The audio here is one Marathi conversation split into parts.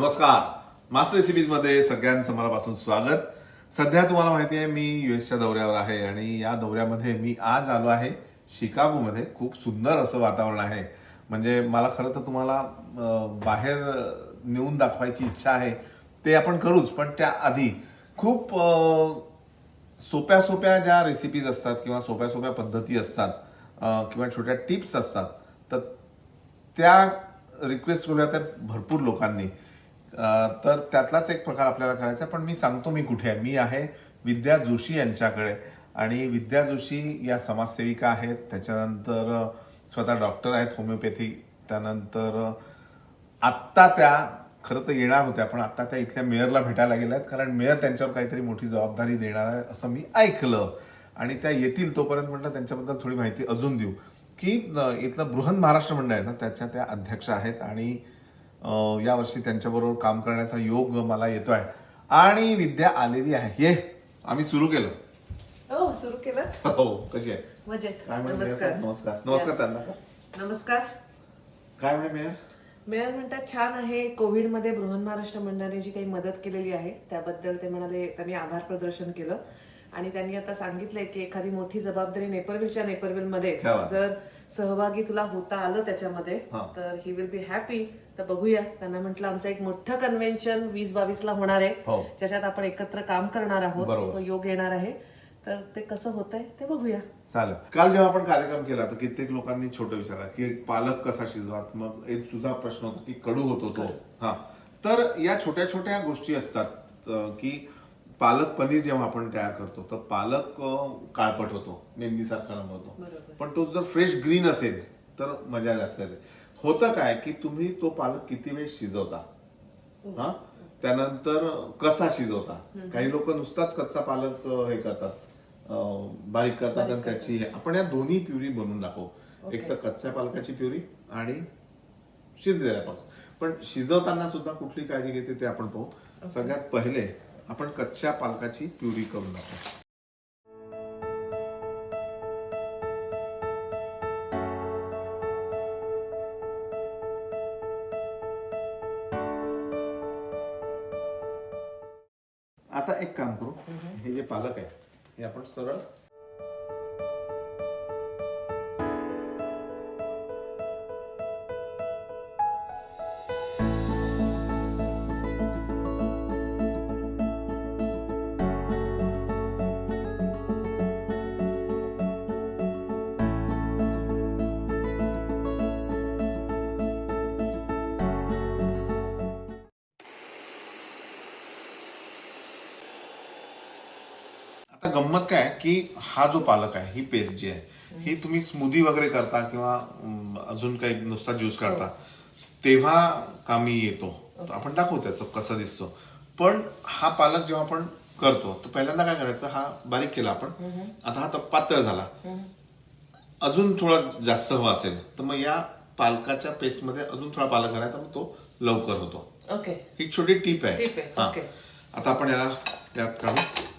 नमस्कार. मास्टर रेसिपीजमध्ये सगळ्यांचं मनापासून स्वागत. सध्या तुम्हाला माहिती आहे मी युएसच्या दौऱ्यावर आहे आणि या दौऱ्यामध्ये मी आज आलो आहे शिकागोमध्ये. खूप सुंदर असं वातावरण आहे. म्हणजे मला खरं तर तुम्हाला बाहेर नेऊन दाखवायची इच्छा आहे ते आपण करूच पण त्याआधी खूप सोप्या सोप्या ज्या रेसिपीज असतात किंवा सोप्या सोप्या पद्धती असतात किंवा छोट्या टिप्स असतात तर त्या रिक्वेस्ट केल्या त्या भरपूर लोकांनी. तर त्यातलाच एक प्रकार आपल्याला करायचा आहे. पण मी सांगतो मी कुठे आहे. मी आहे विद्या जोशी यांच्याकडे. आणि विद्या जोशी या समाजसेविका आहेत. त्याच्यानंतर स्वतः डॉक्टर आहेत होमिओपॅथी. त्यानंतर आत्ता त्या खरं तर येणार होत्या पण आत्ता त्या इथल्या मेयरला भेटायला गेल्या आहेत. कारण मेयर त्यांच्यावर काहीतरी मोठी जबाबदारी देणार आहे असं मी ऐकलं. आणि त्या येतील तोपर्यंत म्हटलं त्यांच्याबद्दल थोडी माहिती अजून देऊ. की इथलं बृहन महाराष्ट्र मंडळ आहे ना त्याच्या त्या अध्यक्ष आहेत. आणि यावर्षी त्यांच्याबरोबर काम करण्याचा योग मला येतोय. आणि विद्या आलेली आहे. ये आम्ही सुरू केलं. हो सुरू केलं. हो कशी आहे? मजेत. काय म्हणते मेयर नमस्कार? नमस्कार नमस्कार त्यांना. नमस्कार. काय म्हणे मेयर? मेयर म्हणतात छान आहे कोविडमध्ये बृहन महाराष्ट्र मंडळाने जी काही मदत केलेली आहे त्याबद्दल ते म्हणाले त्यांनी आभार प्रदर्शन केलं. आणि त्यांनी आता सांगितलंय की एखादी मोठी जबाबदारी नेपरविलच्या नेपरविलमध्ये. जर सहभागी तुला होता आलं त्याच्यामध्ये हा. तर ही विल बी हॅपी तर बघूया. त्यांना म्हटलं आमचं एक मोठं कन्व्हेन्शन वीस बावीस ला होणार आहे. हो. ज्याच्यात आपण एकत्र काम करणार आहोत. योग येणार आहे. तर ते कसं होतंय ते बघूया. चालेल. काल जेव्हा आपण कार्यक्रम केला तर कित्येक लोकांनी छोटं विचारला की पालक कसा शिजवात? मग एक तुझा प्रश्न होता की कडू होतो तो. हा. तर या छोट्या छोट्या गोष्टी असतात की पालक पनीर जेव्हा आपण तयार करतो तर पालक काळपट होतो मेहंदीसारखा रंग होतो. पण तो जर फ्रेश ग्रीन असेल तर मजा जास्त येते. होतं काय की तुम्ही तो पालक किती वेळ शिजवता? हा. त्यानंतर कसा शिजवता? काही लोक नुसताच कच्चा पालक हे करतात. बारीक करतात आणि त्याची हे- आपण या दोन्ही प्युरी बनवून दाखवू. एक तर कच्च्या पालकाची प्युरी आणि शिजलेल्या पालक. पण शिजवताना सुद्धा कुठली काळजी घेते ते आपण पाहू. सगळ्यात पहिले आपण कच्च्या पालकाची प्युरी करून टाकू आता एक काम करू. हे जे पालक आहे हे आपण सरळ आता गंमत काय की हा जो पालक आहे ही पेस्ट जी आहे ही तुम्ही स्मूदी वगैरे करता किंवा अजून काही नुसता ज्यूस काढता तेव्हा कामी येतो. तर आपण दाखवू त्याचं कसं दिसतो. पण हा पालक जेव्हा आपण करतो तर पहिल्यांदा काय करायचं हा बारीक केला आपण. आता हा तर पातळ झाला. अजून थोडा जास्त हवा असेल तर मग या पालकाच्या पेस्टमध्ये अजून थोडा पालक घालायचा मग तो लवकर होतो. ओके. ही छोटी टीप आहे. हा. आता आपण याला त्यात काढू.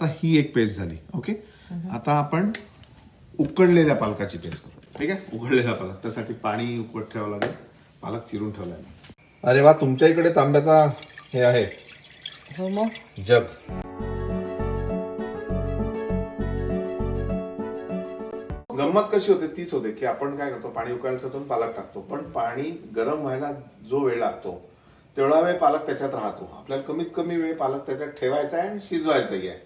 आता ही एक पेस्ट झाली ओके आता आपण उकडलेल्या पालकाची पेस्ट करू ठीक आहे? उकडलेला पालक त्यासाठी पाणी उकळत ठेवावं लागेल पालक चिरून ठेवला अरे वा तुमच्या इकडे तांब्याचा हे आहे. हो मग? जग. गंमत कशी होते तीच होते की आपण काय करतो पाणी उकळायला ठेवतो पालक टाकतो. पण पाणी गरम व्हायला जो वेळ लागतो तेवढा वेळ पालक त्याच्यात राहतो. आपल्याला कमीत कमी वेळ पालक त्याच्यात ठेवायचा आहे आणि शिजवायचाही आहे.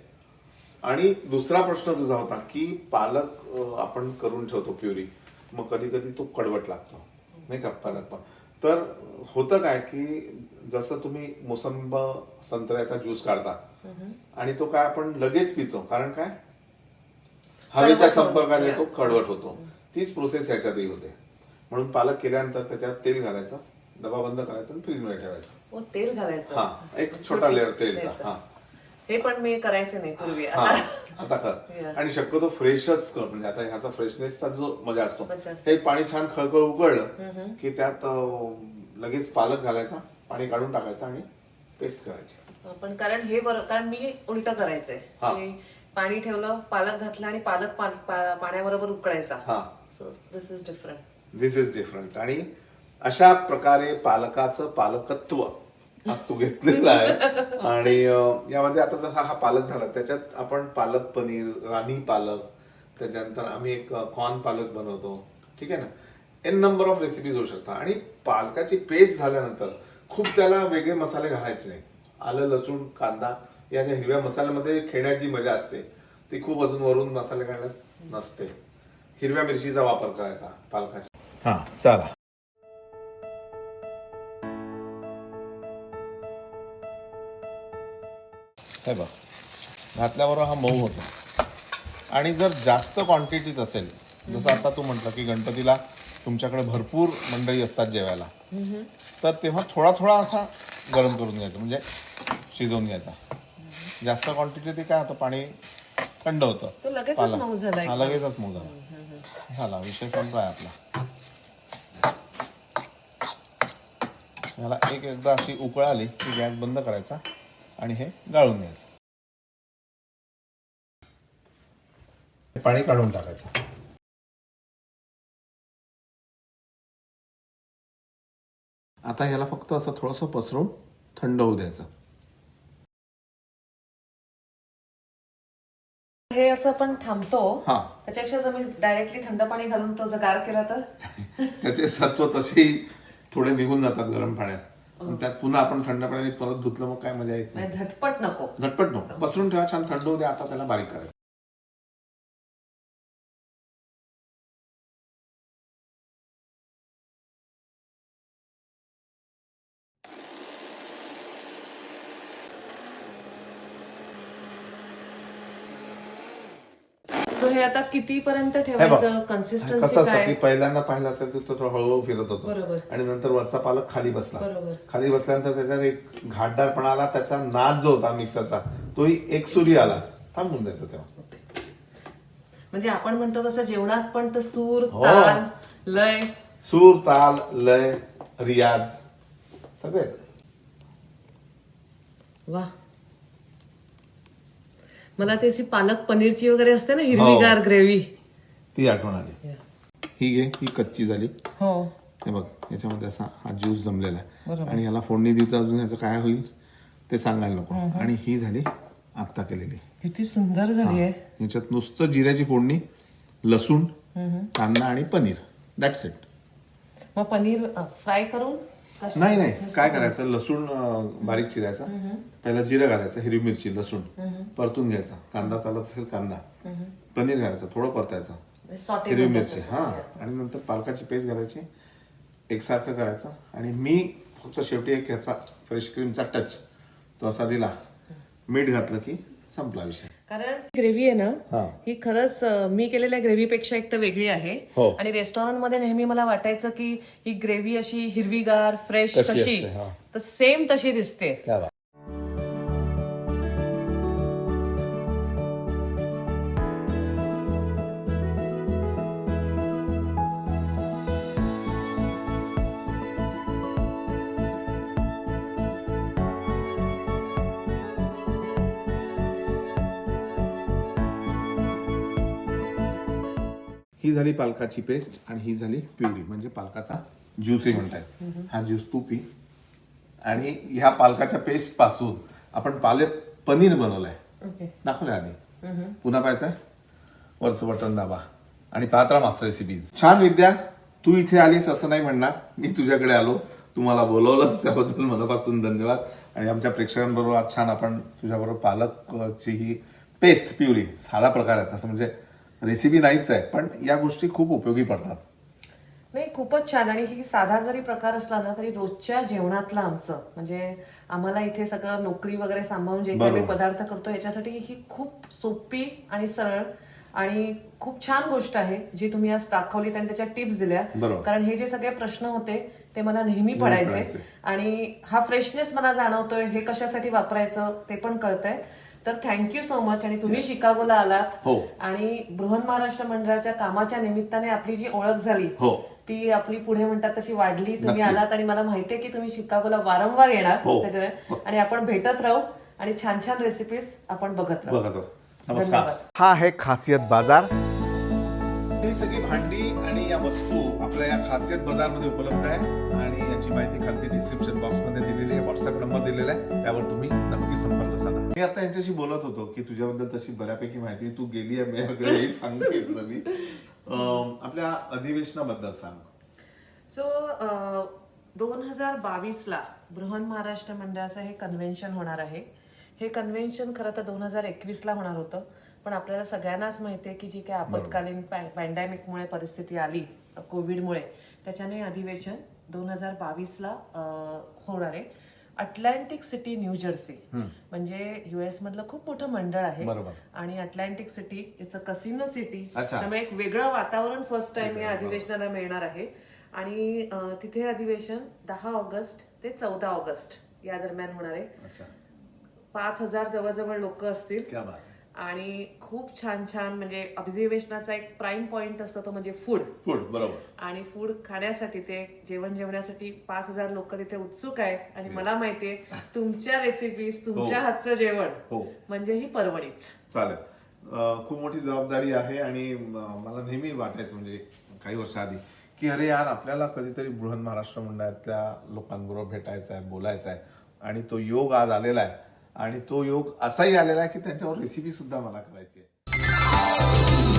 आणि दुसरा प्रश्न तुझा होता की पालक आपण करून ठेवतो प्युरी मग कधी कधी तो कडवट लागतो नाही का पालक पण. तर होतं काय की जसं तुम्ही मोसंब संत्र्याचा ज्यूस काढता आणि तो काय आपण लगेच पितो कारण काय? हवेच्या. संपर्कात येतो कडवट होतो. तीच प्रोसेस ह्याच्यातही होते. म्हणून पालक केल्यानंतर त्याच्यात तेल घालायचं डबा बंद करायचा आणि फ्रीजमध्ये ठेवायचं. हो तेल घालायचं. हा एक छोटा लेअर तेलचा. हा. हे पण मी करायचे नाही पूर्वी. हा आता आता कर. Yeah. आणि शक्यतो फ्रेशच कर म्हणजे आता ह्याचा फ्रेशनेसचा जो मजा असतो मजा असते. हे पाणी छान खळखळ उकळलं की त्यात अं, लगेच पालक घालायचा पाणी काढून टाकायचं आणि पेस्ट करायची. पण कारण हे बरं कारण मी उलट करायचंय. हा. की पाणी ठेवलं पालक घातला आणि पालक पा- पा- पाण्याबरोबर उकळायचा. हा. So this is different this is different आणि अशा प्रकारे पालकाचं पालकत्व आज तू आहे. आणि यामध्ये आता जसा हा पालक झाला त्याच्यात आपण पालक पनीर राणी पालक त्याच्यानंतर आम्ही एक कॉर्न पालक बनवतो. ठीक आहे ना? एन नंबर ऑफ रेसिपीज होऊ शकतात. आणि पालकाची पेस्ट झाल्यानंतर खूप त्याला वेगळे मसाले घालायचे नाही. आलं लसूण कांदा या ज्या हिरव्या मसाल्यामध्ये खेळण्यात जी मजा असते ती खूप अजून वरून मसाले घालण्यात नसते. हिरव्या मिरचीचा वापर करायचा पालकाची हा चला. हे बघ. घातल्याबरोबर हा मऊ होतो. आणि जर जास्त क्वांटिटीत असेल जसं आता तू म्हटलं की गणपतीला तुमच्याकडे भरपूर मंडळी असतात जेवायला. तर तेव्हा थोडा थोडा असा गरम करून घ्यायचा म्हणजे शिजवून घ्यायचा. जास्त क्वांटिटी ते काय होतं पाणी थंड होतं. तो लगेचच. मऊ झाला हा लगेचच मऊ झाला. झाला विषय संपलाय आपला. याला एक एकदा अशी उकळ आली की गॅस बंद करायचा. आणि हे गाळून घ्यायचं. पाणी काढून टाकायचं. आता याला फक्त असं थोडंसं पसरून थंड होऊ द्यायचं. हे असं आपण थांबतो. हा. त्याच्यापेक्षा जर मी डायरेक्टली थंड पाणी घालून तो जर गार केला तर? त्याचे सत्व तसेही थोडे निघून जातात गरम पाण्यात. पण त्यात पुन्हा आपण थंड पाण्याने परत धुतलं मग काय मजा येत नाही. नाही, झटपट नको. झटपट नको. पसरून ठेवा छान थंड होऊ द्या आता त्याला बारीक करायचं. सो हे आता किती पर्यंत बघ. ठेवायचं कसं कन्सिस्टन्सी असतं काय की पहिल्यांदा पाहिलं असेल तर तो थोडा हळूहळू फिरत होतो बरोबर. आणि नंतर वरचा पालक खाली बसला. खाली बसल्यानंतर त्याच्यात एक घाटदारपणा आला त्याचा नाद जो होता मिक्सरचा तोही एक सुरी आला थांबून जायचं तेव्हा म्हणजे आपण म्हणतो तसं जेवणात पण तर सूर हो. ताल लय सूर ताल लय रियाज सगळे. वा मला त्याची पालक पनीरची वगैरे असते ना हिरवीगार ग्रेव्ही. ती आठवण आली. ही घे ही कच्ची झाली. हो. हे बघ याच्यामध्ये असा हा ज्यूस जमलेला आहे. आणि याला फोडणी दिवचा अजून याचं काय होईल ते सांगायला नको. आणि ही झाली आत्ता केलेली. किती सुंदर झाली आहे. याच्यात नुसतं जिऱ्याची फोडणी लसूण कांदा आणि पनीर. दॅट्स इट मग पनीर फ्राय करून नाही नाही. काय करायचं? लसूण बारीक चिरायचा. पहिला जिरं घालायचं हिरवी मिरची लसूण. परतून घ्यायचा. कांदा चालत असेल कांदा. पनीर घालायचं थोडं परतायचं. सॉटे हिरवी मिरची हा. आणि नंतर पालकाची पेस्ट घालायची. एकसारखं करायचं. आणि मी फक्त शेवटी एक ह्याचा फ्रेश क्रीमचा टच तो असा दिला. मीठ घातलं की संपला विषय. कारण ग्रेव्ही आहे ना हा खरंच मी केलेल्या ग्रेव्ही पेक्षा एक तर वेगळी आहे हो. आणि रेस्टॉरंटमध्ये नेहमी मला वाटायचं की ही ग्रेव्ही अशी हिरवीगार फ्रेश कशी हा. तर सेम तशी दिसते ही झाली पालकाची पेस्ट आणि ही झाली प्युरी म्हणजे पालकाचा ज्यूसही म्हणताय हा ज्यूस तू पी. आणि ह्या पालकाच्या पेस्टपासून आपण पालक पनीर बनवलंय. दाखवलंय आधी. पुन्हा पाहायचंय. वरचं बटन दाबा. आणि पात्रा मास्टर रेसिपीज छान विद्या तू इथे आलीस असं नाही म्हणणार. मी तुझ्याकडे आलो. तुम्हाला बोलवलंच त्याबद्दल मनापासून धन्यवाद. आणि आमच्या प्रेक्षकांबरोबर आज छान आपण तुझ्याबरोबर पालकची ही पेस्ट प्युरी साधा प्रकार आहे. तसं म्हणजे रेसिपी नाहीच आहे पण या गोष्टी खूप उपयोगी पडतात नाही खूपच छान आणि ही साधा जरी प्रकार असला ना तरी रोजच्या जेवणातला आमचं म्हणजे आम्हाला इथे सगळं नोकरी वगैरे सांभाळून जे काही आम्ही बरोबर. पदार्थ करतो याच्यासाठी ही खूप सोपी आणि सरळ आणि खूप छान गोष्ट आहे जी तुम्ही आज दाखवलीत आणि त्याच्या टिप्स दिल्या बरोबर. कारण हे जे सगळे प्रश्न होते ते मला नेहमी पडायचे. पडायचे आणि हा फ्रेशनेस मला जाणवतोय हे कशासाठी वापरायचं ते पण कळतंय तर थँक्यू सो मच आणि तुम्ही शिकागोला आलात हो. आणि बृहन महाराष्ट्र मंडळाच्या कामाच्या निमित्ताने आपली जी ओळख झाली हो. ती आपली पुढे म्हणतात तशी वाढली तुम्ही. आलात आणि मला माहितीये की तुम्ही शिकागोला वारंवार येणार हो. त्याच्यामुळे आणि आपण भेटत राहू आणि छान छान रेसिपीज आपण बघत राहू बघा तो नमस्कार धन्यवाद. हा आहे खासियत बाजार ही सगळी भांडी आणि या वस्तू आपल्या या खासियत बाजारमध्ये उपलब्ध आहे. आणि याची माहिती खालती डिस्क्रिप्शन बॉक्समध्ये दिलेली आहे व्हॉट्सअप नंबर दिलेला आहे. त्यावर तुम्ही नक्की संपर्क साधा. मी आता यांच्याशी बोलत होतो की तुझ्याबद्दल तशी बऱ्यापैकी माहिती तू गेली आहे माझ्याकडे हे सांगितलं मी. अं, आपल्या अधिवेशनाबद्दल सांग. सो दोन हजार बावीसला बृहन महाराष्ट्र मंडळाचं हे कन्व्हेन्शन होणार आहे. हे कन्व्हेन्शन खरं तर दोन हजार एकवीसला होणार होतं. पण आपल्याला सगळ्यांनाच माहिती आहे की जी काही आपत्कालीन पॅन्डेमिकमुळे परिस्थिती आली कोविडमुळे त्याच्याने अधिवेशन दोन हजार बावीसला होणार आहे. अटलांटिक सिटी न्यू जर्सी म्हणजे युएस मधलं खूप मोठं मंडळ आहे. आणि Atlantic City it's a casino city. त्यामुळे एक वेगळं वातावरण फर्स्ट टाइम या अधिवेशनाला मिळणार आहे. आणि तिथे अधिवेशन दहा ऑगस्ट ते चौदा ऑगस्ट या दरम्यान होणार आहे. पाच हजार जवळजवळ लोक असतील. क्या. आणि खूप छान छान म्हणजे अधिवेशनाचा एक प्राईम पॉइंट असतो तो म्हणजे फूड फूड बरोबर. आणि फूड खाण्यासाठी ते जेवण जेवण्यासाठी पाच हजार लोक तिथे उत्सुक आहेत. आणि मला माहितीये तुमच्या रेसिपीज तुमच्या हो. हातचं जेवण हो. म्हणजे ही पर्वणीच चालेल. खूप मोठी जबाबदारी आहे आणि मला नेहमी वाटायचं म्हणजे काही वर्ष आधी की अरे यार आपल्याला कधीतरी बृहन महाराष्ट्र मंडळातल्या लोकांबरोबर भेटायचं आहे बोलायचं आहे आणि तो योग आज आलेला आहे. आणि तो योग असाही आलेला आहे की त्यांच्यावर रेसिपी सुद्धा मला करायची आहे.